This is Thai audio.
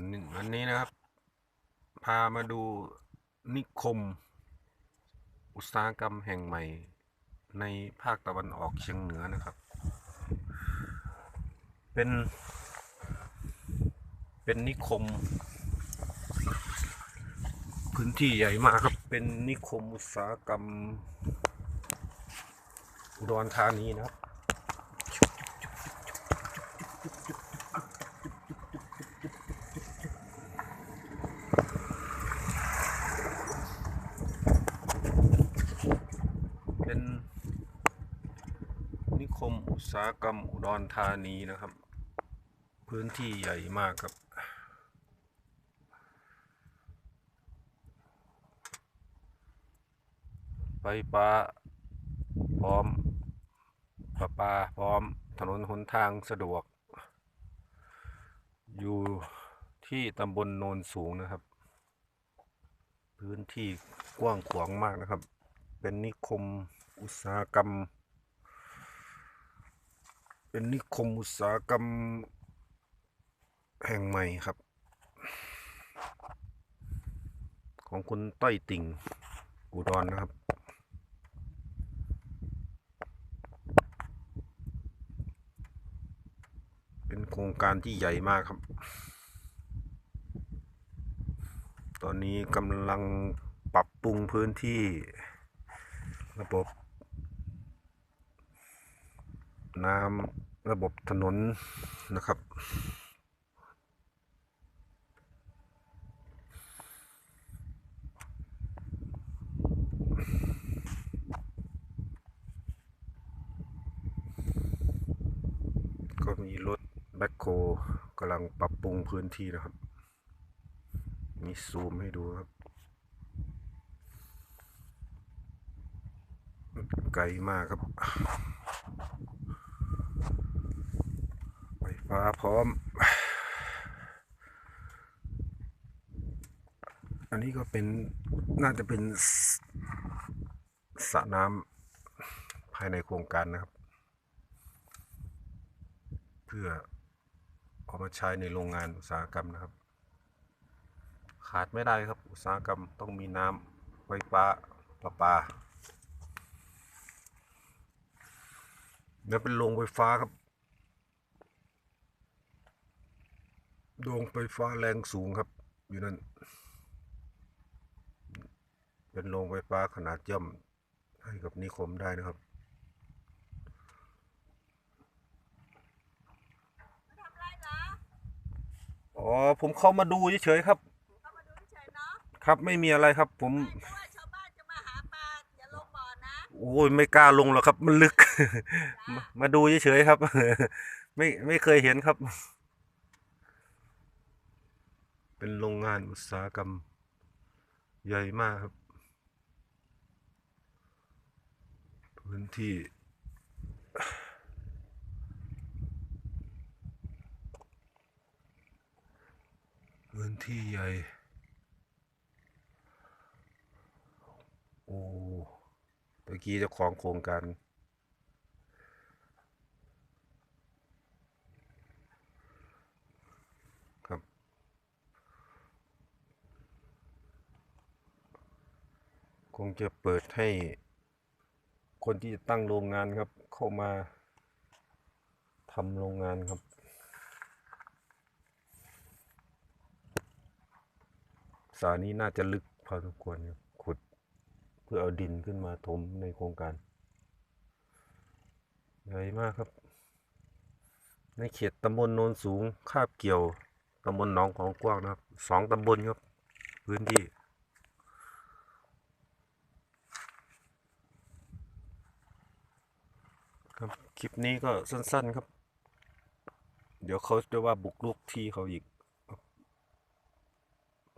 นี่วันนี้นะครับ พามาดูนิคม อุตสาหกรรมแห่งใหม่ ในภาคตะวันออกเฉียงเหนือนะครับ เป็น เป็นนิคม พื้นที่ใหญ่มากครับ เป็นนิคมอุตสาหกรรมอุดรธานีนะครับ เป็นนิคมอุต สาหกรรมอุดรธานีนะครับ พื้นที่ใหญ่มากครับไฟฟ้าพร้อมประปาพร้อมถนนหนทางสะดวก อยู่ที่ตำบลโนนสูงนะครับ พื้นที่กว้างขวางมากนะครับ เป็นนิคมอุตสาหกรรม เป็นนิคมอุตสาหกรรมแห่งใหม่ครับ ของคุณต้อยติ่งอุดรนะครับ เป็นโครงการที่ใหญ่มากครับ ตอนนี้กำลังปรับปรุงพื้นที่ระบบ น้ำระบบถนนนะครับ ก็มีรถแบ็คโคกำลังปรับปรุงพื้นที่นะครับ มีซูมให้ดูครับไกลมากครับ ไฟฟ้าพร้อม อันนี้ก็เป็นน่าจะเป็นสสระน้ำภายในโครงการนะครับ เพื่อเอามาใช้ในโรงงานอุตสาหกรรมนะครับ ขาดไม่ได้ครับ อุตสาหกรรมต้องมีน้ำไฟฟ้าประปาแล้วเป็นโรงไฟฟ้าครับ โรงไฟฟ้าแรงสูงครับ อยู่นั่น เป็นโรงไฟฟ้าขนาดย่อมให้กับนิคมได้นะครับทำไรเหรออ๋อผมเข้ามาดูเฉยๆครับเข้ามาดูเฉยๆเนาะครับไม่มีอะไรครับ ผมไม่ว่าชาวบ้านจะมาหาปลาอย่าลงบ่อนะโอ้ยไม่กล้าลงหรอกครับ มันลึก มามาดูเฉยๆครับ ไม่ไม่เคยเห็นครับ เป็นโรงงานอุตสาหกรรมใหญ่มากครับ พื้นที่ พื้นที่ใหญ่ โอ้เมื่อกี้เจ้าของโครงการ คงจะเปิดให้คนที่จะตั้งโรงงานครับ เข้ามาทำโรงงานครับ สานี้น่าจะลึกพอสมควรครับขุดเพื่อเอาดินขึ้นมาถมในโครงการใหญ่มากครับ ในเขตตำบลโนนสูงคาบเกี่ยวตำบลหนองของกว้างนะครับสองตำบลครับ พื้นที่ ครับ คลิปนี้ก็สั้นๆครับ เดี๋ยวเขาจะว่าบุกลุกที่เขาอีก